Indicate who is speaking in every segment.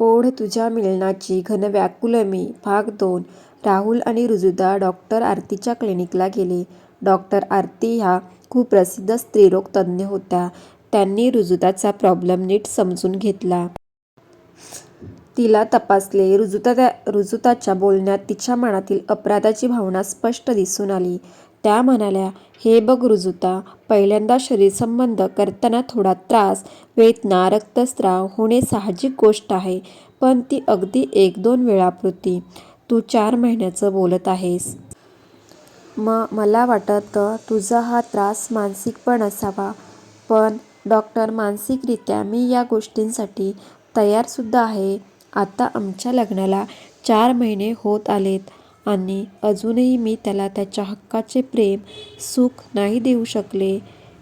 Speaker 1: ओढ तुझ्या मिलनाची घन व्याकुल मी भाग दोन राहुल आणि ऋजुता डॉक्टर आरतीच्या क्लिनिकला गेले. डॉक्टर आरती ह्या खूप प्रसिद्ध स्त्रीरोग तज्ज्ञ होत्या. त्यांनी ऋजुताचा प्रॉब्लेम नीट समजून घेतला. तिला तपासले. ऋजुताच्या बोलण्यात तिच्या मनातील अपराधाची भावना स्पष्ट दिसून आली. त्या म्हणाल्या, हे बघ ऋजुता, पहिल्यांदा शरीरसंबंध करताना थोडा त्रास, वेदना, रक्तस्त्राव होणे साहजिक गोष्ट आहे. पण ती अगदी एक-दोन वेळापुरती. तू चार महिन्यांचं बोलत आहेस. म मला वाटतं तुझा हा त्रास मानसिक पण असावा. पण डॉक्टर मानसिकरित्या मी या गोष्टींसाठी तयारसुद्धा आहे. आता आमच्या लग्नाला चार महिने होत आलेत आणि अजूनही मी त्याला त्याच्या हक्काचे प्रेम, सुख नाही देऊ शकले.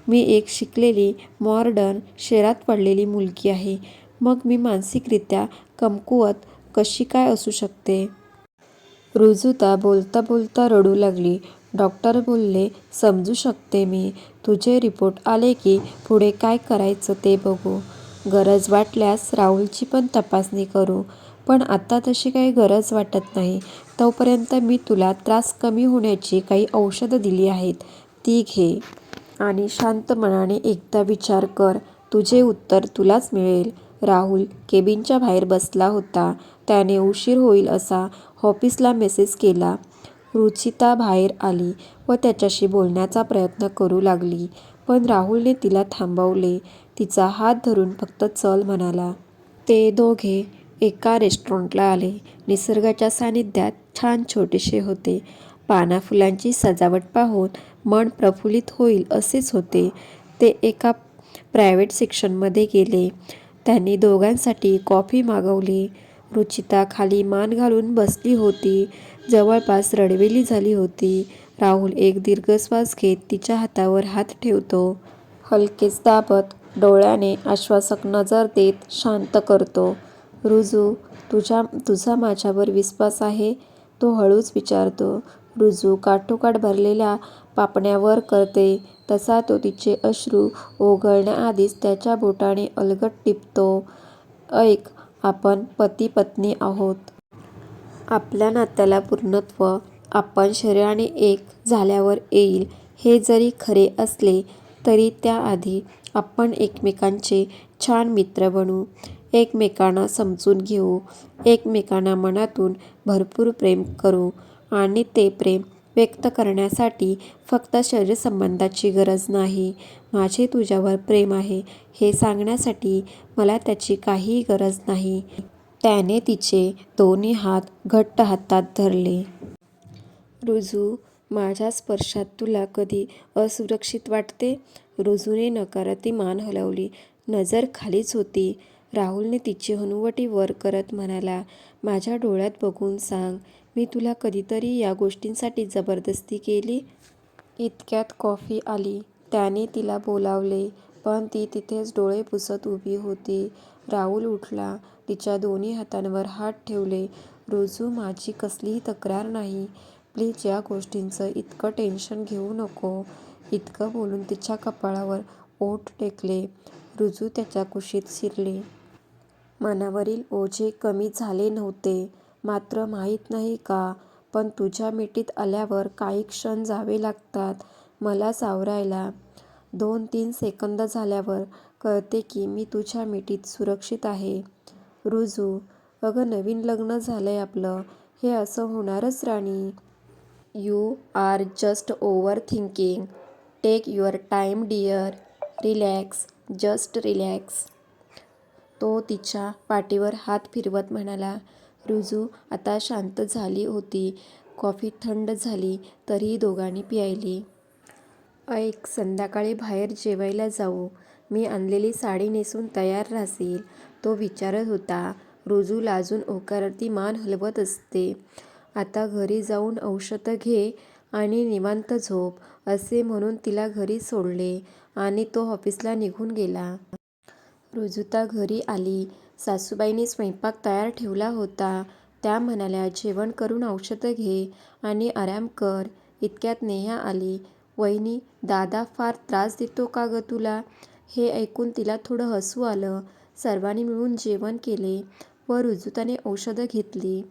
Speaker 1: मी एक शिकलेली, मॉर्डन शहरात पडलेली मुलगी आहे. मग मी मानसिकरित्या कमकुवत कशी काय असू शकते? रुजुता बोलता बोलता रडू लागली. डॉक्टर बोलले, समजू शकते मी. तुझे रिपोर्ट आले की पुढे काय करायचं ते बघू. गरज वाटल्यास राहुलची पण तपासणी करू. पण आता तशी काही गरज वाटत नाही. तोपर्यंत मी तुला त्रास कमी होण्याची काही औषधं दिली आहेत, ती घे. आणि शांत मनाने एकदा विचार कर. तुझे उत्तर तुलाच मिळेल. राहुल केबिनच्या बाहेर बसला होता. त्याने उशीर होईल असा ऑफिसला मेसेज केला. रुचिता बाहेर आली व त्याच्याशी बोलण्याचा प्रयत्न करू लागली. पण राहुलने तिला थांबवले. तिचा हात धरून फक्त चल म्हणाला. ते दोघे एका रेस्टॉरंटला आले. निसर्गाच्या सानिध्यात छान छोटेसे होते. पाना-फुलांची सजावट पाहून मन प्रफुल्लित होईल असेच होते. ते एका प्रायव्हेट सेक्शनमध्ये गेले. त्यांनी दोघांसाठी कॉफी मागवली. रुचिता खाली मान घालून बसली होती. जवळपास रडवेली झाली होती. राहुल एक दीर्घश्वास घेत तिच्या हातावर हात ठेवतो. हलकेच दाबत, डोळ्याने आश्वासक नजर देत शांत करतो. रुजू तुझ्या तुझा माझ्यावर विश्वास आहे? तो हळूच विचारतो. रुजू काठोकाठ भरलेल्या पापण्यावर करते तसा तो तिचे अश्रू ओघळण्याआधीच त्याच्या बोटाने अलगद टिपतो. ऐक, आपण पती-पत्नी आहोत. आपल्या नात्याला पूर्णत्व आपण शरीराने एक झाल्यावर येईल. हे जरी खरे असले तरी त्याआधी आपण एकमेकांचे छान मित्र बनू. एकमेकांना समजून घेऊ. एकमेकांना मनातून भरपूर प्रेम करू. आणि ते प्रेम व्यक्त करण्यासाठी फक्त शरीरसंबंधाची गरज नाही. माझे तुझ्यावर प्रेम आहे हे सांगण्यासाठी मला त्याची काहीही गरज नाही. त्याने तिचे दोन्ही हात घट्ट हातात धरले. रुजू माझ्या स्पर्शात तुला कधी असुरक्षित वाटते? रुजूने नकाराती मान हलवली. नजर खालीच होती. राहुलने तिची हनुवटी वर करत म्हणाला, माझ्या डोळ्यात बघून सांग, मी तुला कधीतरी या गोष्टींसाठी जबरदस्ती केली? इतक्यात कॉफी आली. त्याने तिला बोलावले. पण ती तिथेच डोळे पुसत उभी होती. राहुल उठला. तिच्या दोन्ही हातांवर हात ठेवले. रोजू माझी कसलीही तक्रार नाही. प्लीज या गोष्टींचं इतकं टेन्शन घेऊ नको. इतकं बोलून तिच्या कपाळावर ओठ टेकले. रुजू त्याच्या कुशीत शिरली. मनावरील ओझे कमी झाले नव्हते. मात्र माहीत नाही का, पण तुझ्या मिठीत आल्यावर काही क्षण जावे लागतात मला सावरायला. दोन-तीन सेकंद झाल्यावर कळते की मी तुझ्या मिठीत सुरक्षित आहे. रुजू अगं नवीन लग्न झालंय आपलं. हे असं होणारच राणी. You are just overthinking. Take your time dear. Relax, just relax. तो तिच्या पाठीवर हात फिरवत म्हणाला. रुजू आता शांत झाली होती. कॉफी थंड झाली तरीही दोघांनी प्यायली. ऐक, संध्याकाळी बाहेर जेवायला जाऊ. मी आणलेली साडी नेसून तयार राहशील? तो विचारत होता. रुजू लाजून होकारार्थी मान हलवत असते. आता घरी जाऊन औषधं घे आणि निवांत झोप, असे म्हणून तिला घरी सोडले आणि तो ऑफिसला निघून गेला. रुजुता घरी आली. सासूबाईंनी स्वयंपाक तयार ठेवला होता. त्या म्हणाल्या, जेवण करून औषधं घे आणि आराम कर. इतक्यात नेहा आली. वहिनी, दादा फार त्रास देतो का गं तुला? हे ऐकून तिला थोडं हसू आलं. सर्वांनी मिळून जेवण केले. व रुजुताने औषधं घेतली.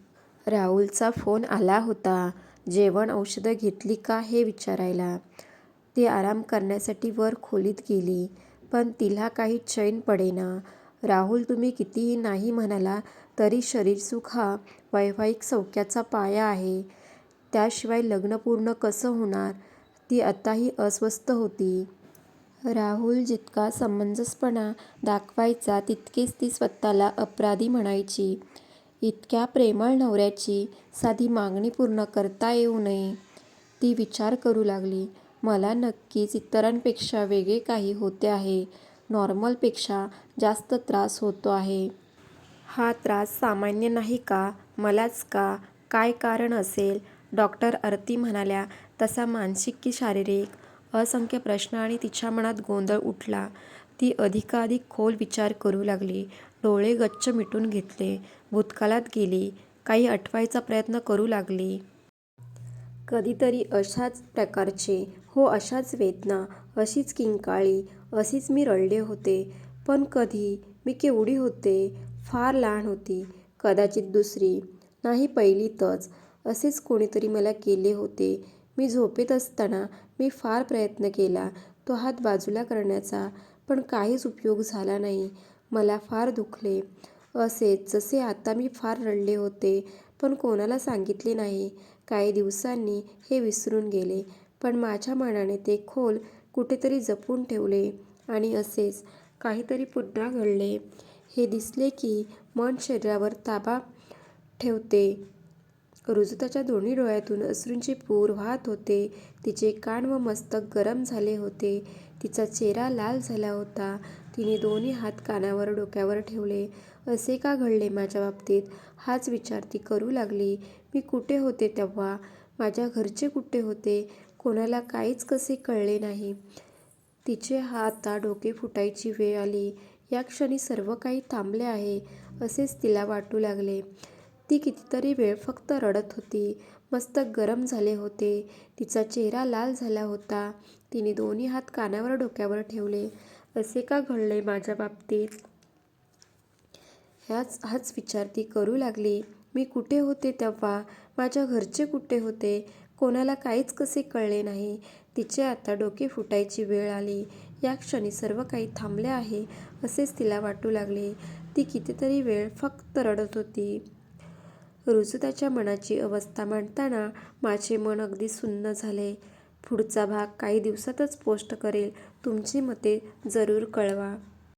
Speaker 1: राहुलचा फोन आला होता जेवण औषधं घेतली का हे विचारायला. ती आराम करण्यासाठी वर खोलीत गेली. पण तिला काही चैन पडेना. राहुल तुम्ही कितीही नाही म्हणाला तरी शरीरसुख हा वैवाहिक सौख्याचा पाया आहे. त्याशिवाय लग्न पूर्ण कसं होणार? ती आताही अस्वस्थ होती. राहुल जितका समंजसपणा दाखवायचा तितकीच ती स्वतःला अपराधी म्हणायची. इतक्या प्रेमळ नवऱ्याची साधी मागणी पूर्ण करता येऊ नये. ती विचार करू लागली. मला नक्कीच इतरांपेक्षा वेगळे काही होते आहे. नॉर्मलपेक्षा जास्त त्रास होतो आहे. हा त्रास सामान्य नाही का? मलाच का? काय कारण असेल? डॉ. आरती म्हणाल्या तसा मानसिक की शारीरिक? असंख्य प्रश्न आणि तिच्या मनात गोंधळ उठला. ती अधिकाधिक खोल विचार करू लागली. डोळे गच्च मिटून घेतले. भूतकाळात गेली. काही आठवायचा प्रयत्न करू लागली. कधीतरी अशाच प्रकारचे हो अशाच वेदना, अशीच किंकाळी, अशीच मी रडले होते. पण कधी? मी केवढी होते? फार लहान होती. कदाचित दुसरी, नाही पहिलीतच. असेच कोणीतरी मला केले होते. मी झोपेत असताना मी फार प्रयत्न केला तो हात बाजूला करण्याचा. पण काहीच उपयोग झाला नाही. मला फार दुखले. असेच जसे आता मी फार रडले होते. पण कोणाला सांगितले नाही. काही दिवसांनी हे विसरून गेले. पण माझ्या मनाने ते खोल कुठेतरी जपून ठेवले. आणि असेच काहीतरी पुन्हा घडले. हे दिसले की मन शरीरावर ताबा ठेवते. रुजुताच्या दोन्ही डोळ्यातून अश्रूंचे पूर वाहत होते. तिचे कान व मस्तक गरम झाले होते. तिचा चेहरा लाल झाला होता. तिने दोन्ही हात कानावर डोक्यावर ठेवले. असे का घडले माझ्या बाबतीत? हाच विचार ती करू लागली. मी कुठे होते तेव्हा? माझ्या घरचे कुठे होते? कोणाला काहीच कसे कळले नाही? तिचे आता डोके फुटायची वेळ आली. या क्षणी सर्व काही थांबले आहे असेच तिला वाटू लागले. ती कितीतरी वेळ फक्त रडत होती. मस्तक गरम झाले होते. तिचा चेहरा लाल झाला होता. तिने दोन्ही हात कानावर डोक्यावर ठेवले. असे का घडले माझ्या बाबतीत? ह्याच हाच विचार ती करू लागली. मी कुठे होते तेव्हा? माझ्या घरचे कुठे होते? कोणाला काहीच कसे कळले नाही? तिचे आता डोके फुटायची वेळ आली. या क्षणी सर्व काही थांबले आहे असेच तिला वाटू लागले. ती कितीतरी वेळ फक्त रडत होती. रुजुताच्या मनाची अवस्था मांडताना माझे मन अगदी सुन्न झाले. पुढचा भाग काही दिवसातच पोस्ट करेल तुमची मते जरूर कळवा.